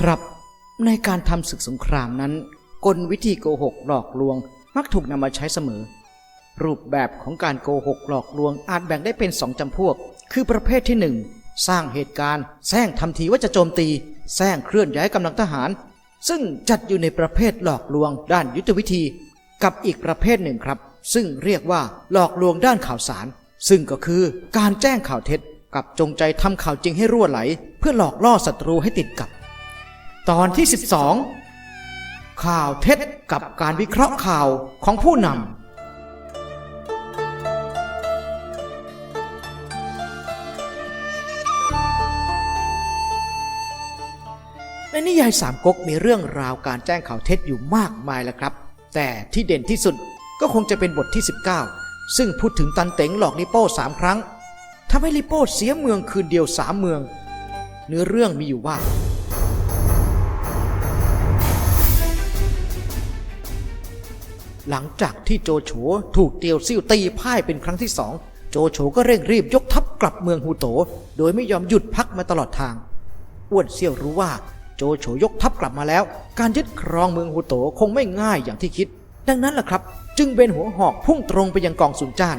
ครับ ในการทำศึกสงครามนั้น กลวิธีโกหกหลอกลวง มักถูกนำมาใช้เสมอ รูปแบบของการโกหกหลอกลวงอาจแบ่งได้เป็นสองจำพวก คือประเภทที่หนึ่งสร้างเหตุการณ์แซงทำทีว่าจะโจมตีแซงเคลื่อนย้ายกำลังทหาร ซึ่งจัดอยู่ในประเภทหลอกลวง ด้านยุทธวิธี กับอีกประเภทหนึ่งครับ ซึ่งเรียกว่าหลอกลวงด้านข่าวสาร ซึ่งก็คือการแจ้งข่าวเท็จ กับจงใจทำข่าวจริงให้รั่วไหล เพื่อหลอกล่อศัตรูให้ติดกับ ตอนที่ 12 ข่าวเท็จกับการวิเคราะห์ข่าวของผู้นำในนิยายสามก๊กมีเรื่องราวการแจ้งข่าวเท็จอยู่มากมายแล้วครับ แต่ที่เด่นที่สุดก็คงจะเป็นบทที่ 19 ซึ่งพูดถึงตันเต็งหลอกลิโป้สามครั้งทำให้ลิโป้เสียเมืองคืนเดียวสามเมือง เนื้อเรื่องมีอยู่ว่า หลังจากที่โจโฉถูกเตียวซิ่วตีพ่ายเป็นครั้งที่สองโจโฉก็เร่งรีบยกทัพกลับเมืองฮูโต โดยไม่ยอมหยุดพักมาตลอดทาง อ้วนเซี่ยวรู้ว่าโจโฉยกทัพกลับมาแล้ว การยึดครองเมืองฮูโตคงไม่ง่ายอย่างที่คิด ดังนั้นล่ะครับ จึงเป็นหัวหอกพุ่งตรงไปยังกองสุนจ้าน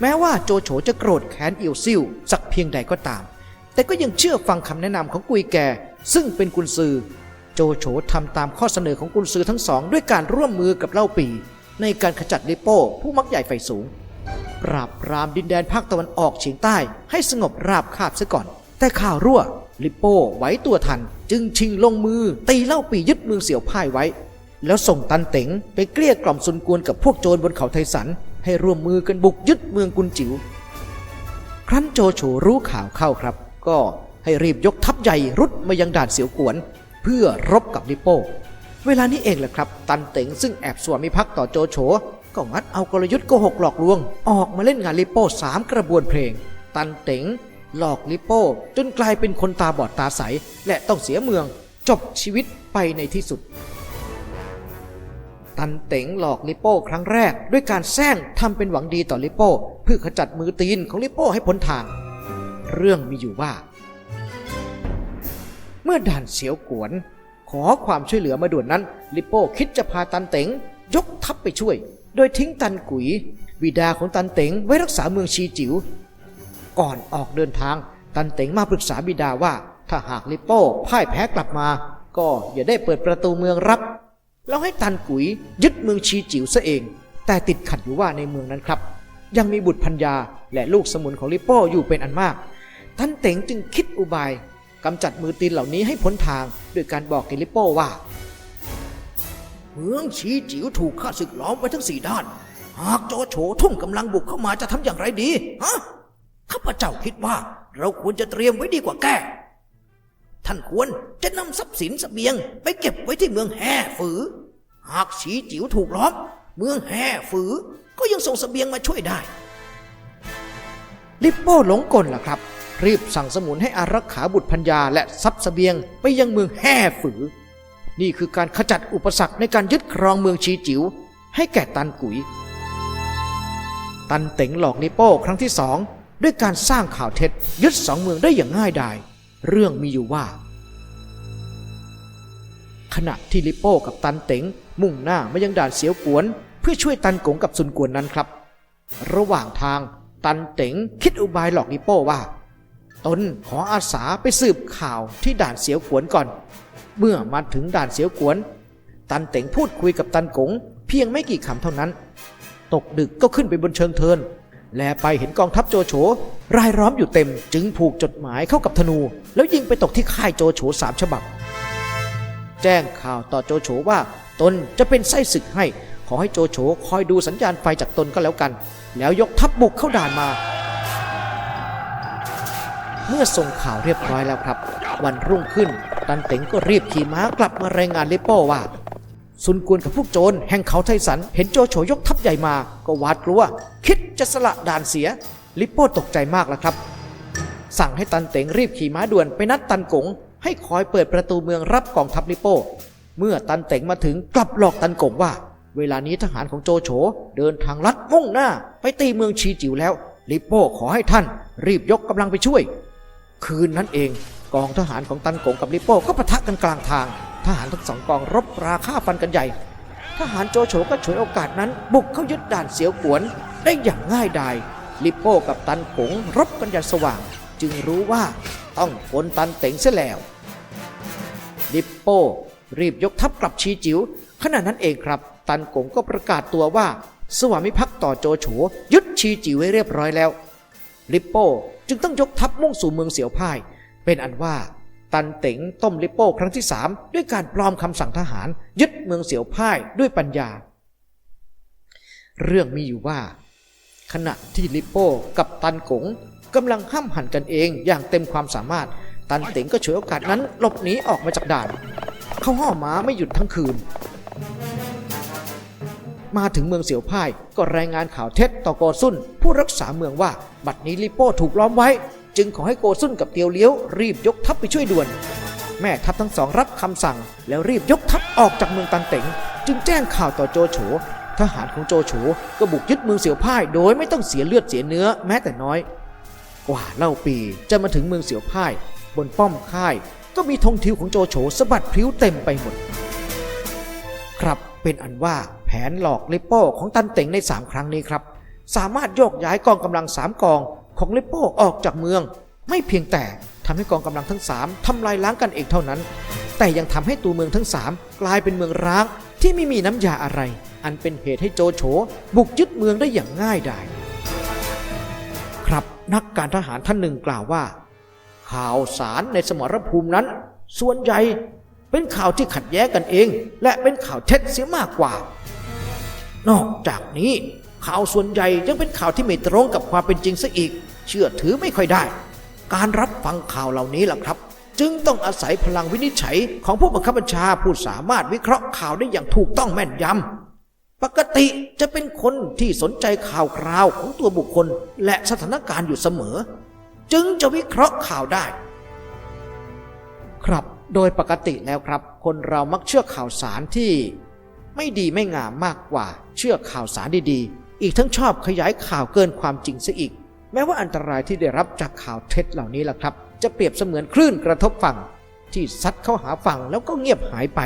แม้ว่าโจโฉจะโกรธแค้นเอียวซิ่วสักเพียงใดก็ตาม แต่ก็ยังเชื่อฟังคำแนะนำของกุยแก่ ซึ่งเป็นกุนซือ โจโฉทำตามข้อเสนอของกุนซือทั้งสอง ด้วยการร่วมมือกับเล่าปี ในการขจัดลิโป้ผู้มักใหญ่ไฟสูง ปราบปรามดินแดนภาคตะวันออกเฉียงใต้ให้สงบราบคาบซะก่อน แต่ข่าวรั่ว ลิโป้ไหวตัวทัน จึงชิงลงมือ ตีเล่าปียึดเมืองเสี่ยวพ่ายไว้ แล้วส่งตันเต๋งไปเกลี้ยกล่อมซุนกวนกับพวกโจรบนเขาไทสัน ให้ร่วมมือกันบุกยึดเมืองกุนจิ๋วครั้นโจโฉรู้ข่าวเข้าครับ ก็ให้รีบยกทัพใหญ่รุดมายังด่านเสียวกวน เพื่อรบกับลิโป้ เวลานี้เองแหละครับ ตันเต๋งซึ่งแอบสวมิภักต่อโจโฉก็งัดเอากลยุทธ์โกหกหลอกลวง ออกมาเล่นงานลิโป้สามกระบวนเพลง ตันเต๋งหลอกลิโป้ จนกลายเป็นคนตาบอดตาใส และต้องเสียเมือง จบชีวิตไปในที่สุด ตันเต๋งหลอกลิโป้ครั้งแรก ด้วยการแซงทำเป็นหวังดีต่อลิโป้ เพื่อขจัดมือตีนของลิโป้ให้พ้นทาง เรื่องมีอยู่ว่า เมื่อด่านเสียวกวน ขอความช่วยเหลือมาด่วนนั้น ลิโป้คิดจะพาตันเต๋งยกทัพไปช่วย โดยทิ้งตันกุยบิดาของตันเต๋งไว้รักษาเมืองชีจิว๋วก่อนออกเดินทาง ตันเต๋งมาปรึกษาบิดาว่า ถ้าหากลิโป้พ่ายแพ้กลับมา ก็อย่าได้เปิดประตูเมืองรับ แล้วให้ตันกุยยึดเมืองชีจิ๋วซะเอง แต่ติดขัดอยู่ว่าในเมืองนั้นครับ ยังมีบุตรพัญญาและลูกสมุนของลิโป้อยู่เป็นอันมากท่านเต๋งจึงคิดอุบาย กำจัดมือตีนเหล่านี้ให้พ้นทางด้วยการบอกแกลิโป้ว่า เมืองชีจิ๋วถูกข้าศึกล้อมไว้ทั้งสี่ด้าน หากโจโฉทุ่มกำลังบุกเข้ามาจะทำอย่างไรดีฮะข้าพเจ้าคิดว่าเราควรจะเตรียมไว้ดีกว่าแก้ ท่านควรจะนำทรัพย์สินเสบียง ไปเก็บไว้ที่เมืองแห่ฝือ หากชีจิ๋วถูกล้อม เมืองแห่ฝือก็ยังส่งเสบียงมาช่วยได้ ลิปโป้หลงกลล่ะครับ รีบสั่งสมุนให้อารักขาบุตรพัญญาและทรัพย์เสบียงไปยังเมืองแห่ฝือ นี่คือการขจัดอุปสรรคในการยึดครองเมืองชีจิ๋วให้แก่ตันกุย ตันเต๋งหลอกลิโป้ครั้งที่สองด้วยการสร้างข่าวเท็จยึดสองเมืองได้อย่างง่ายดาย เรื่องมีอยู่ว่า ขณะที่ลิโป้กับตันเต๋งมุ่งหน้ามายังด่านเสียวกวน เพื่อช่วยตันกงกับซุนกวนนั้นครับ ระหว่างทางตันเต๋งคิดอุบายหลอกลิโป้ว่า ตนขออาสาไปสืบข่าวที่ด่านเสียวกวนก่อน เมื่อมาถึงด่านเสียวกวน ตันเต๋งพูดคุยกับตันกงเพียงไม่กี่คำเท่านั้น ตกดึกก็ขึ้นไปบนเชิงเทิน แลไปเห็นกองทัพโจโฉรายล้อมอยู่เต็ม จึงผูกจดหมายเข้ากับธนู แล้วยิงไปตกที่ค่ายโจโฉสามฉบับ แจ้งข่าวต่อโจโฉว่า ตนจะเป็นไส้ศึกให้ ขอให้โจโฉคอยดูสัญญาณไฟจากตนก็แล้วกัน แล้วยกทัพบุกเข้าด่านมา เมื่อส่งข่าวเรียบร้อยแล้วครับ วันรุ่งขึ้น ตันเต็งก็รีบขี่ม้ากลับมารายงานลิโป้ว่าซุนกวนกับพวกโจรแห่งเขาไทสัน เห็นโจโฉยกทัพใหญ่มา ก็หวาดกลัว คิดจะสละด่านเสีย ลิโป้ตกใจมากแล้วครับ สั่งให้ตันเต็งรีบขี่ม้าด่วนไปนัดตันกง ให้คอยเปิดประตูเมืองรับกองทัพลิโป้ เมื่อตันเต็งมาถึงกลับหลอกตันกงว่า เวลานี้ทหารของโจโฉเดินทางลัดมุ่งหน้า ไปตีเมืองชีจิ๋วแล้ว ลิโป้ขอให้ท่าน รีบยกกำลังไปช่วย คืนนั้นเองกองทหารของตันกงกับลิโป้ก็ปะทะกันกลางทาง ทหารทั้งสองกองรบราฆ่าฟันกันใหญ่ ทหารโจโฉก็ฉวยโอกาสนั้นบุกเข้ายึดด่านเสียวกวนได้อย่างง่ายดายลิโป้กับตันกงรบกันอย่างสว่าง จึงรู้ว่าต้องกลตันเต็งเสียแล้ว ลิโป้รีบยกทัพกลับชีจิว๋วขณะนั้นเองครับ ตันกงก็ประกาศตัวว่า สวามิภักดิ์ต่อโจโฉยึดชีจิ๋วไว้เรียบร้อยแล้ว ลิปโป้ จึงต้องยกทัพมุ่งสู่เมืองเสียวพ่าย เป็นอันว่า ตันเต็งต้มลิโป้ครั้งที่สามด้วยการปลอมคำสั่งทหาร ยึดเมืองเสียวพ่ายด้วยปัญญา เรื่องมีอยู่ว่า ขณะที่ลิโป้กับตันกงกำลังห้ามหันกันเองอย่างเต็มความสามารถ ตันเต็งก็ฉวยโอกาสนั้นหลบหนีออกมาจากด่าน เขาห่อม้าไม่หยุดทั้งคืน มาถึงเมืองเสียวพ่าย ก็รายงานข่าวเท็จต่อโกซุนผู้รักษาเมืองว่า บัดนี้ลิโป้ถูกล้อมไว้ จึงขอให้โกซุนกับเตียวเลี้ยวรีบยกทัพไปช่วยด่วน แม่ทัพทั้งสองรับคำสั่ง แล้วรีบยกทัพออกจากเมืองตันเต็งจึงแจ้งข่าวต่อโจโฉทหารของโจโฉก็บุกยึดเมืองเสียวพ่าย โดยไม่ต้องเสียเลือดเสียเนื้อแม้แต่น้อย กว่าเล่าปีจะมาถึงเมืองเสียวพ่าย บนป้อมค่าย ก็มีธงทิวของโจโฉสะบัดพลิ้วเต็มไปหมด ครับเป็นอันว่า แผนหลอกลิปโป้ของตันเต็งใน 3 ครั้งนี้ครับ สามารถโยกย้ายกองกำลัง 3 กองของลิปโป้ออกจากเมือง ไม่เพียงแต่ทำให้กองกำลังทั้ง 3ทำลายล้างกันเองเท่านั้น แต่ยังทำให้ตัวเมืองทั้ง 3 กลายเป็นเมืองร้างที่ไม่มีน้ำยาอะไร อันเป็นเหตุให้โจโฉบุกยึดเมืองได้อย่างง่ายดายครับนักการทหารท่านหนึ่งกล่าวว่า ข่าวสารในสมรภูมินั้น ส่วนใหญ่เป็นข่าวที่ขัดแย้งกันเอง และเป็นข่าวเท็จเสียมากกว่า นอกจากนี้ข่าวส่วนใหญ่ยังเป็นข่าวที่ไม่ตรงกับความเป็นจริงซะอีก เชื่อถือไม่ค่อยได้ การรับฟังข่าวเหล่านี้ล่ะครับ จึงต้องอาศัยพลังวินิจฉัยของผู้บังคับบัญชาผู้สามารถวิเคราะห์ข่าวได้อย่างถูกต้องแม่นยำปกติจะเป็นคนที่สนใจข่าวคราวของตัวบุคคล และสถานการณ์อยู่เสมอ จึงจะวิเคราะห์ข่าวได้ ครับ โดยปกติแล้วครับ คนเรามักเชื่อข่าวสารที่ ไม่ดีไม่งามมากกว่า เชื่อข่าวสารดีๆ อีกทั้งชอบขยายข่าวเกินความจริงซะอีก แม้ว่าอันตรายที่ได้รับจากข่าวเท็จเหล่านี้ล่ะครับ จะเปรียบเสมือนคลื่นกระทบฝั่ง ที่ซัดเข้าหาฝั่งแล้วก็เงียบหายไป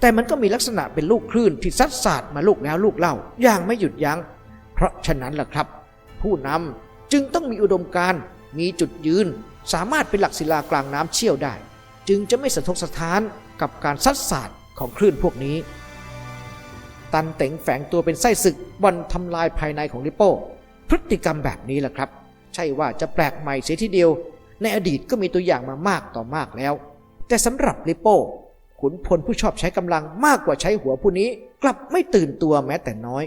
แต่มันก็มีลักษณะเป็นลูกคลื่นที่ซัดสาดมาลูกแล้วลูกเล่าอย่างไม่หยุดยัง้ง เพราะฉะนั้นล่ะครับ ผู้นำจึงต้องมีอุดมการณ์มีจุดยืน สามารถเป็นหลักศิลากลางน้ำเชี่ยวได้ จึงจะไม่สะทกสะท้านกับการซัดสาดของคลื่นพวกนี้ ตันเต็งแฝงตัวเป็นไส้ศึกบอลทำลายภายในของลิโป้ พฤติกรรมแบบนี้แหละครับ ใช่ว่าจะแปลกใหม่เสียทีเดียว ในอดีตก็มีตัวอย่างมามากต่อมากแล้ว แต่สำหรับลิโป้ขุนพลผู้ชอบใช้กำลังมากกว่าใช้หัวผู้นี้ กลับไม่ตื่นตัวแม้แต่น้อย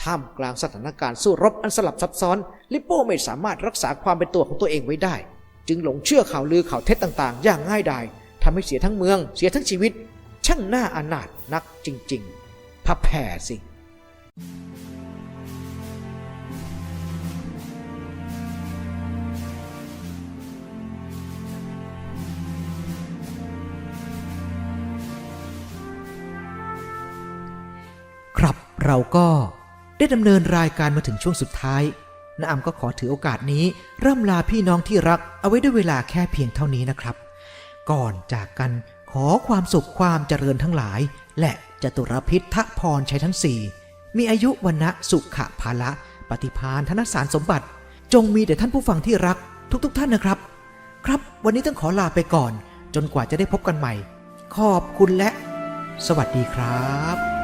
ท่ามกลางสถานการณ์สู้รบอันสลับซับซ้อน ลิโป้ไม่สามารถรักษาความเป็นตัวของตัวเองไว้ได้ จึงหลงเชื่อข่าวลือข่าวเท็จต่าง ๆ อย่างง่ายดายทำให้เสียทั้งเมือง เสียทั้งชีวิต ช่างหน่าอนาถนักจริง ๆ พับแผ่สิครับเราก็ได้ดำเนินรายการมาถึงช่วงสุดท้ายน้าอำก็ขอถือโอกาสนี้ร่ำลาพี่น้องที่รักเอาไว้ด้วยเวลาแค่เพียงเท่านี้นะครับ ก่อนจากกันขอความสุขความเจริญทั้งหลาย และ จตุรพิษทะพรชัยทั้งสี่มีอายุวันณะสุขะภาละปฏิพานธนสารสมบัติ จงมีแต่ท่านผู้ฟังที่รัก ทุกๆทท่านนะครับ ครับวันนี้ต้องขอลาไปก่อน จนกว่าจะได้พบกันใหม่ ขอบคุณและ สวัสดีครับ